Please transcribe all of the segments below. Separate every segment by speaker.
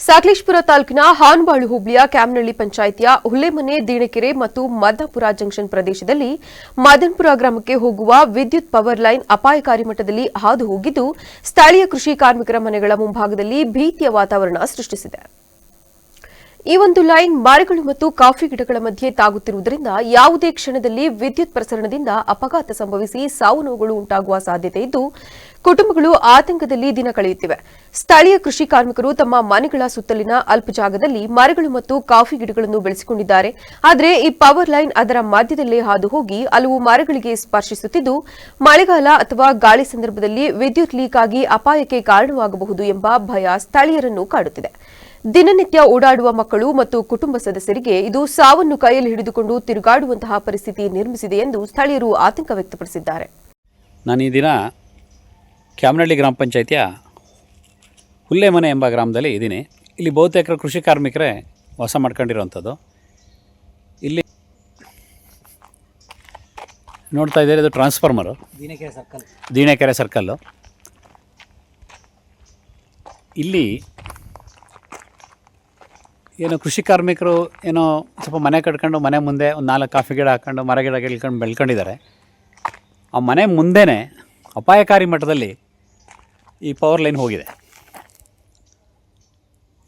Speaker 1: ಸಾಕಲೇಶ್ಪುರ ತಾಲೂಕಿನ ಹಾನ್ಬಾಳು ಹೋಬಳಿಯ ಕ್ಯಾಮ್ನಳ್ಳಿ ಪಂಚಾಯಿತಿಯ ಹುಲ್ಲೆಮನೆ, ದೀಣಕೆರೆ ಮತ್ತು ಮದಪುರ ಜಂಕ್ಷನ್ ಪ್ರದೇಶದಲ್ಲಿ ಮದನ್ಪುರ ಗ್ರಾಮಕ್ಕೆ ಹೋಗುವ ವಿದ್ಯುತ್ ಪವರ್ ಲೈನ್ ಅಪಾಯಕಾರಿ ಮಟ್ಟದಲ್ಲಿ ಹಾದು ಹೋಗಿದ್ದು, ಸ್ಥಳೀಯ ಕೃಷಿ ಕಾರ್ಮಿಕರ ಮನೆಗಳ ಮುಂಭಾಗದಲ್ಲಿ ಭೀತಿಯ ವಾತಾವರಣ ಸೃಷ್ಟಿಸಿದೆ. ಈ ಒಂದು ಲೈನ್ ಮರಗಳು ಮತ್ತು ಕಾಫಿ ಗಿಡಗಳ ಮಧ್ಯೆ ತಾಗುತ್ತಿರುವುದರಿಂದ ಯಾವುದೇ ಕ್ಷಣದಲ್ಲಿ ವಿದ್ಯುತ್ ಪ್ರಸರಣದಿಂದ ಅಪಘಾತ ಸಂಭವಿಸಿ ಸಾವು ನೋವುಗಳು ಉಂಟಾಗುವ ಸಾಧ್ಯತೆ ಇದ್ದು ಕುಟುಂಬಗಳು ಆತಂಕದಲ್ಲಿ ದಿನ ಕಳೆಯುತ್ತಿವೆ. ಸ್ಥಳೀಯ ಕೃಷಿ ಕಾರ್ಮಿಕರು ತಮ್ಮ ಮನೆಗಳ ಸುತ್ತಲಿನ ಅಲ್ಪ ಜಾಗದಲ್ಲಿ ಮರಗಳು ಮತ್ತು ಕಾಫಿ ಗಿಡಗಳನ್ನು ಬೆಳೆಸಿಕೊಂಡಿದ್ದಾರೆ. ಆದರೆ ಈ ಪವರ್ ಲೈನ್ ಅದರ ಮಧ್ಯದಲ್ಲೇ ಹಾದು ಹೋಗಿ ಹಲವು ಮರಗಳಿಗೆ ಸ್ಪರ್ಶಿಸುತ್ತಿದ್ದು, ಮಳೆಗಾಲ ಅಥವಾ ಗಾಳಿ ಸಂದರ್ಭದಲ್ಲಿ ವಿದ್ಯುತ್ ಲೀಕ್ ಆಗಿ ಅಪಾಯಕ್ಕೆ ಕಾರಣವಾಗಬಹುದು ಎಂಬ ಭಯ ಸ್ಥಳೀಯರನ್ನು ಕಾಡುತ್ತಿದೆ. ದಿನನಿತ್ಯ ಓಡಾಡುವ ಮಕ್ಕಳು ಮತ್ತು ಕುಟುಂಬ ಸದಸ್ಯರಿಗೆ ಇದು ಸಾವನ್ನು ಕೈಯಲ್ಲಿ ಹಿಡಿದುಕೊಂಡು ತಿರುಗಾಡುವಂತಹ ಪರಿಸ್ಥಿತಿ ನಿರ್ಮಿಸಿದೆ ಎಂದು ಸ್ಥಳೀಯರು ಆತಂಕ ವ್ಯಕ್ತಪಡಿಸಿದ್ದಾರೆ.
Speaker 2: ನಾನು ಈ ದಿನ ಕ್ಯಾಮನಹಳ್ಳಿ ಗ್ರಾಮ ಪಂಚಾಯಿತಿಯ ಹುಲ್ಲೆಮನೆ ಎಂಬ ಗ್ರಾಮದಲ್ಲಿ ಇದ್ದೀನಿ. ಇಲ್ಲಿ ಬಹುತೇಕ ಕೃಷಿ ಕಾರ್ಮಿಕರೇ ವಾಸ ಮಾಡ್ಕೊಂಡಿರೋವಂಥದ್ದು. ಇಲ್ಲಿ ನೋಡ್ತಾ ಇದ್ದೀರಿ ಇದು transformer.
Speaker 3: Deenakere circle.
Speaker 2: Deenakere circle ಇಲ್ಲಿ ಏನು ಕೃಷಿ ಕಾರ್ಮಿಕರು ಏನೋ ಸ್ವಲ್ಪ ಮನೆ ಕಟ್ಕೊಂಡು ಮನೆ ಮುಂದೆ ಒಂದು ನಾಲ್ಕು ಕಾಫಿ ಗಿಡ ಹಾಕ್ಕೊಂಡು ಮರ ಗಿಡ ಗಿಳ್ಕೊಂಡು ಬೆಳ್ಕೊಂಡಿದ್ದಾರೆ. ಆ ಮನೆ ಮುಂದೆನೇ ಅಪಾಯಕಾರಿ ಮಟ್ಟದಲ್ಲಿ ಈ ಪವರ್ ಲೈನ್ ಹೋಗಿದೆ.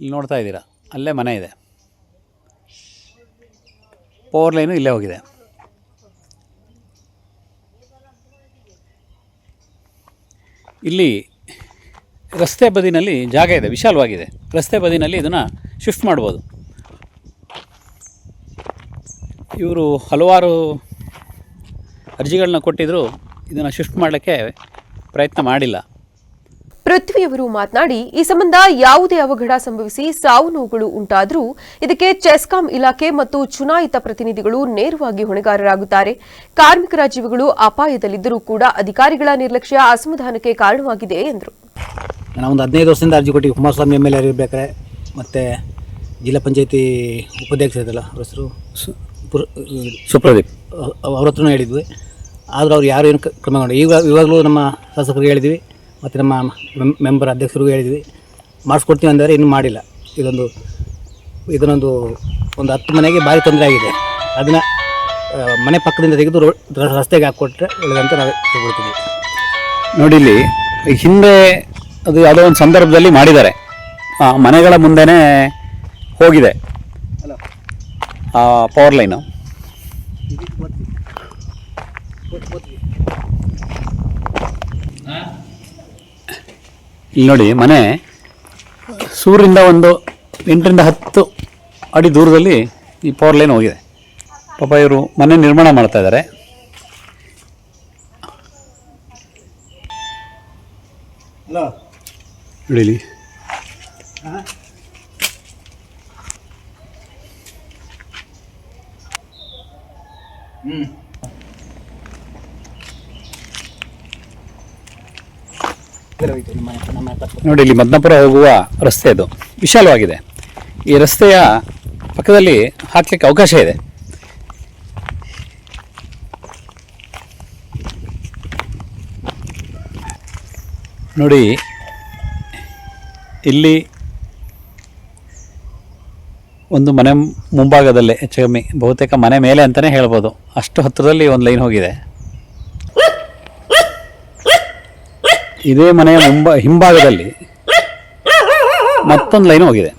Speaker 2: ಇಲ್ಲಿ ನೋಡ್ತಾ ಇದ್ದೀರಾ? ಅಲ್ಲೇ ಮನೆ ಇದೆ. ಪವರ್ ಲೈನು ಇಲ್ಲೇ ಹೋಗಿದೆ. ಇಲ್ಲಿ ರಸ್ತೆ ಬದಿನಲ್ಲಿ ಜಾಗ ಇದೆ, ವಿಶಾಲವಾಗಿದೆ. ರಸ್ತೆ ಬದಿನಲ್ಲಿ ಇದನ್ನು ಶಿಫ್ಟ್ ಮಾಡ್ಬೋದು. ಇವರು ಹಲವಾರು ಅರ್ಜಿಗಳನ್ನ ಕೊಟ್ಟಿದ್ದರೂ ಇದನ್ನು ಶಿಫ್ಟ್ ಮಾಡಲಿಕ್ಕೆ ಪ್ರಯತ್ನ ಮಾಡಿಲ್ಲ.
Speaker 1: ಪೃಥ್ವಿಯವರು ಮಾತನಾಡಿ ಈ ಸಂಬಂಧ ಯಾವುದೇ ಅವಘಡ ಸಂಭವಿಸಿ ಸಾವು ನೋವುಗಳು ಉಂಟಾದರೂ ಇದಕ್ಕೆ ಚೆಸ್ಕಾಂ ಇಲಾಖೆ ಮತ್ತು ಚುನಾಯಿತ ಪ್ರತಿನಿಧಿಗಳು ನೇರವಾಗಿ ಹೊಣೆಗಾರರಾಗುತ್ತಾರೆ. ಕಾರ್ಮಿಕರ ಜೀವಗಳು ಅಪಾಯದಲ್ಲಿದ್ದರೂ ಕೂಡ ಅಧಿಕಾರಿಗಳ ನಿರ್ಲಕ್ಷ್ಯ ಅಸಮಾಧಾನಕ್ಕೆ ಕಾರಣವಾಗಿದೆ ಎಂದರು.
Speaker 3: ನಾನು ಒಂದು ಹದಿನೈದು ವರ್ಷದಿಂದ ಅರ್ಜಿ ಕೊಟ್ಟಿವಿ ಕುಮಾರಸ್ವಾಮಿ ಎಂ ಎಲ್ ಎ ಇರಬೇಕಾರೆ ಮತ್ತು ಜಿಲ್ಲಾ ಪಂಚಾಯತಿ ಉಪಾಧ್ಯಕ್ಷ ಇದ್ದಲ್ಲ ಅವ್ರ ಹೆಸರು? ಸು-
Speaker 2: ಸುಪ್ರದೀಪ್.
Speaker 3: ಅವ್ರ ಹತ್ರನೂ ಹೇಳಿದ್ವಿ. ಆದರೂ ಅವ್ರು ಯಾರು ಏನು ಕ್ರಮ ಮಾಡಿ ಈಗ ಇವಾಗಲೂ ನಮ್ಮ ಶಾಸಕರಿಗೆ ಹೇಳಿದ್ವಿ. ಮತ್ತು ನಮ್ಮ ಮೆಂಬರ್ ಅಧ್ಯಕ್ಷರಿಗೂ ಹೇಳಿದ್ವಿ. ಮಾಡಿಸ್ಕೊಡ್ತೀವಿ ಅಂದರೆ ಇನ್ನೂ ಮಾಡಿಲ್ಲ. ಇದೊಂದು ಇದನ್ನೊಂದು ಒಂದು ಹತ್ತು ಮನೆಗೆ ಭಾರಿ ತೊಂದರೆ ಆಗಿದೆ. ಅದನ್ನು ಮನೆ ಪಕ್ಕದಿಂದ ತೆಗೆದು ರೋಡ್ ರಸ್ತೆಗೆ ಹಾಕ್ಕೊಟ್ರೆ ಒಳ್ಳೆದಂತ ನಾವು ತಗೊಳ್ತೀವಿ
Speaker 2: ನೋಡಿ ಇಲ್ಲಿ ಹಿಂದೆ ಅದು ಯಾವುದೋ ಒಂದು ಸಂದರ್ಭದಲ್ಲಿ ಮಾಡಿದ್ದಾರೆ. ಆ ಮನೆಗಳ ಮುಂದೆನೇ ಹೋಗಿದೆ. ಆ ಪವರ್ ಲೈನು ಇಲ್ಲಿ ನೋಡಿ ಮನೆ ಸೂರ್ಯಿಂದ ಒಂದು ಎಂಟರಿಂದ ಹತ್ತು ಅಡಿ ದೂರದಲ್ಲಿ ಈ ಪವರ್ ಲೈನ್ ಹೋಗಿದೆ. ಪಾಪ ಇವರು ಮನೆ ನಿರ್ಮಾಣ ಮಾಡ್ತಾ ಇದ್ದಾರೆ.
Speaker 3: ಹೇಳಿ
Speaker 2: ನೋಡಿ ಇಲ್ಲಿ
Speaker 3: ನಮ್ಮ ಪಕ್ಕ
Speaker 2: ನೋಡಿ, ಇಲ್ಲಿ ಮದ್ನಾಪುರ ಹೋಗುವ ರಸ್ತೆ ಇದು. ವಿಶಾಲವಾಗಿದೆ. ಈ ರಸ್ತೆಯ ಪಕ್ಕದಲ್ಲಿ ಹಾಕ್ಲಿಕ್ಕೆ ಅವಕಾಶ ಇದೆ. ನೋಡಿ, ಇಲ್ಲಿ ಒಂದು ಮನೆ ಮುಂಭಾಗದಲ್ಲೇ, ಹೆಚ್ಚು ಕಮ್ಮಿ ಬಹುತೇಕ ಮನೆ ಮೇಲೆ ಅಂತಲೇ ಹೇಳ್ಬೋದು. ಅಷ್ಟು ಹತ್ತಿರದಲ್ಲಿ ಒಂದು ಲೈನ್ ಹೋಗಿದೆ. ಇದೇ ಮನೆಯ ಮುಂಬ ಹಿಂಭಾಗದಲ್ಲಿ ಮತ್ತೊಂದು ಲೈನ್ ಹೋಗಿದೆ.